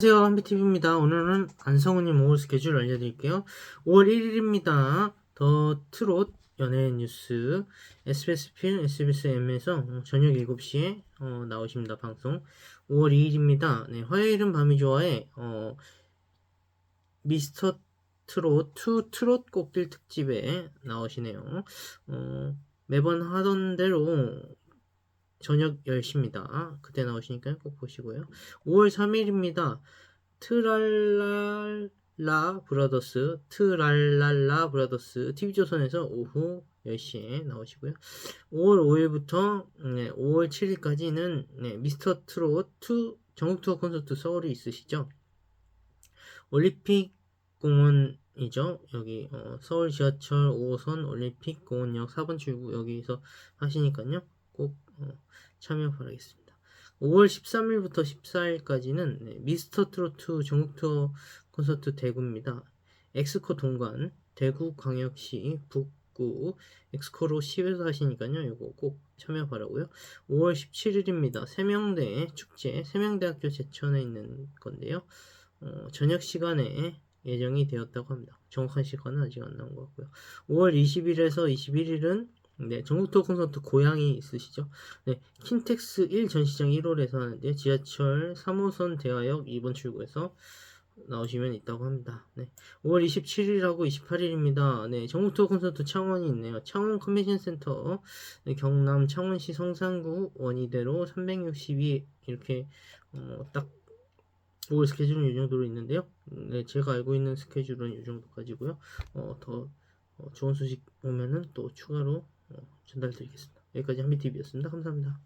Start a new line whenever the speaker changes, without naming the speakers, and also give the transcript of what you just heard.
안녕하세요 한비TV입니다. 오늘은 안성우님 5월 스케줄 알려드릴게요. 5월 1일입니다. 더 트롯 연예 뉴스 SBS 필 SBSM에서 저녁 7시에 어, 나오십니다. 방송 5월 2일입니다. 네, 화요일은 밤이 좋아해 어, 미스터 트롯 2 트롯 꽃길 특집에 나오시네요. 어, 매번 하던 대로 저녁 10시입니다. 그때 나오시니까 꼭 보시고요. 5월 3일입니다. 트랄랄라 브라더스, 트랄랄라 브라더스 TV조선에서 오후 10시에 나오시고요. 5월 5일부터 5월 7일까지는 미스터 트롯 2 전국 투어 콘서트 서울이 있으시죠? 올림픽 공원이죠. 여기 어, 서울 지하철 5호선 올림픽 공원역 4번 출구 여기서 하시니까요. 꼭 어, 참여 바라겠습니다. 5월 13일부터 14일까지는 미스터 트로트 전국 투어 콘서트 대구입니다. 엑스코 동관 대구 광역시 북구 엑스코로 10에서 하시니까요. 이거 꼭 참여 바라고요. 5월 17일입니다. 세명대 축제 세명대학교 제천에 있는 건데요. 어, 저녁 시간에 예정이 되었다고 합니다. 정확한 시간은 아직 안 나온 것 같고요. 5월 20일에서 21일은 네, 전국 투어 콘서트 고향이 있으시죠? 네, 킨텍스 1 전시장 1홀에서 하는데 지하철 3호선 대화역 2번 출구에서 나오시면 있다고 합니다. 네, 5월 27일하고 28일입니다. 네, 전국 투어 콘서트 창원이 있네요. 창원 컨벤션 센터, 네, 경남 창원시 성산구 원희대로 362 이렇게 어, 딱 5월 스케줄은 이 정도로 있는데요. 네, 제가 알고 있는 스케줄은 이 정도까지고요. 어, 더 어, 좋은 소식 오면은 또 추가로 어, 전달드리겠습니다. 여기까지 한비TV였습니다. 감사합니다.